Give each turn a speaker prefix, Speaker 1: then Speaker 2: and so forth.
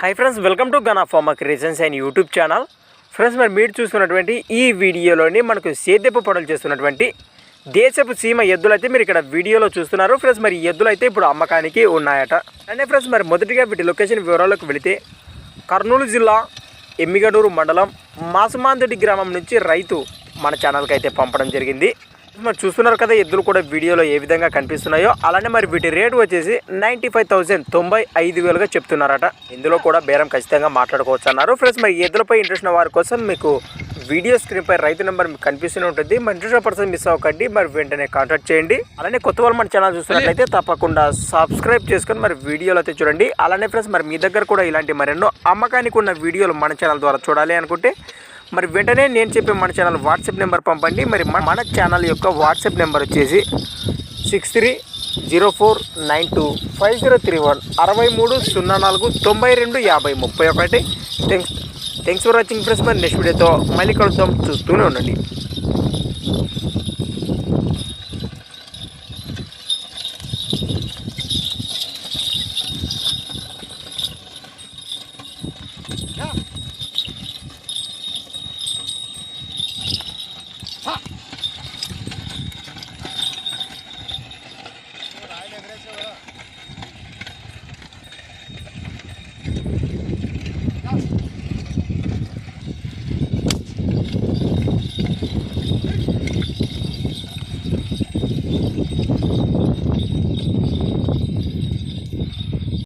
Speaker 1: Hi friends welcome to Gana pharma creations and YouTube channel friends మరి మీరు చూస్తున్నటువంటి ఈ వీడియోలోని మనకు సేద్యపు పనులు చేస్తున్నటువంటి దేశపు సీమ ఎద్దులు అయితే మీరు ఇక్కడ వీడియోలో చూస్తున్నారు. ఫ్రెండ్స్ మరి ఎద్దులు అయితే ఇప్పుడు అమ్మకానికి ఉన్నాయట. అంటే ఫ్రెండ్స్ మరి మొదటిగా వీటి లొకేషన్ వివరాలకు వెళితే కర్నూలు జిల్లా ఎమ్మిగడూరు మండలం మాసుమాందుడి గ్రామం నుంచి రైతు మన ఛానల్కి అయితే పంపడం జరిగింది. మరి చూస్తున్నారు కదా ఎద్దులు కూడా వీడియోలో ఏ విధంగా కనిపిస్తున్నాయో. అలానే మరి వీటి రేటు వచ్చేసి నైంటీ ఫైవ్ థౌసండ్ తొంభై ఐదు వేలుగా చెప్తున్నారట. ఇందులో కూడా బేరం ఖచ్చితంగా మాట్లాడుకోవచ్చు అన్నారు. ఫ్రెండ్స్ మరి ఎద్దులపై ఇంట్రెస్ట్ ఉన్న వారి కోసం మీకు వీడియో స్క్రీన్ పై రైతు నెంబర్ మీకు కనిపిస్తూనే ఉంటుంది. మరి ఇంట్రెస్ట్ పర్సన్ మిస్ అవ్వకండి. మరి వెంటనే కాంటాక్ట్ చేయండి. అలానే కొత్త వాళ్ళు మన ఛానల్ చూస్తున్నట్లయితే తప్పకుండా సబ్స్క్రైబ్ చేసుకొని మరి వీడియోలు అయితే చూడండి. అలానే ఫ్రెండ్స్ మరి మీ దగ్గర కూడా ఇలాంటి మరెన్నో అమ్మకానికి ఉన్న వీడియోలు మన ఛానల్ ద్వారా చూడాలి అనుకుంటే మరి వెంటనే నేను చెప్పే మన ఛానల్ వాట్సాప్ నెంబర్ పంపండి. మరి మన- మన ఛానల్ యొక్క వాట్సాప్ నెంబర్ వచ్చేసి six three zero four nine two five zero three one అరవై మూడు సున్నా నాలుగు తొంభై రెండు యాభై ముప్పై ఒకటి. Thanks thanks for watching friends మరి నెక్స్ట్ వీడియోతో మళ్ళీ కలుద్దాం. చూస్తూనే ఉండండి. さあ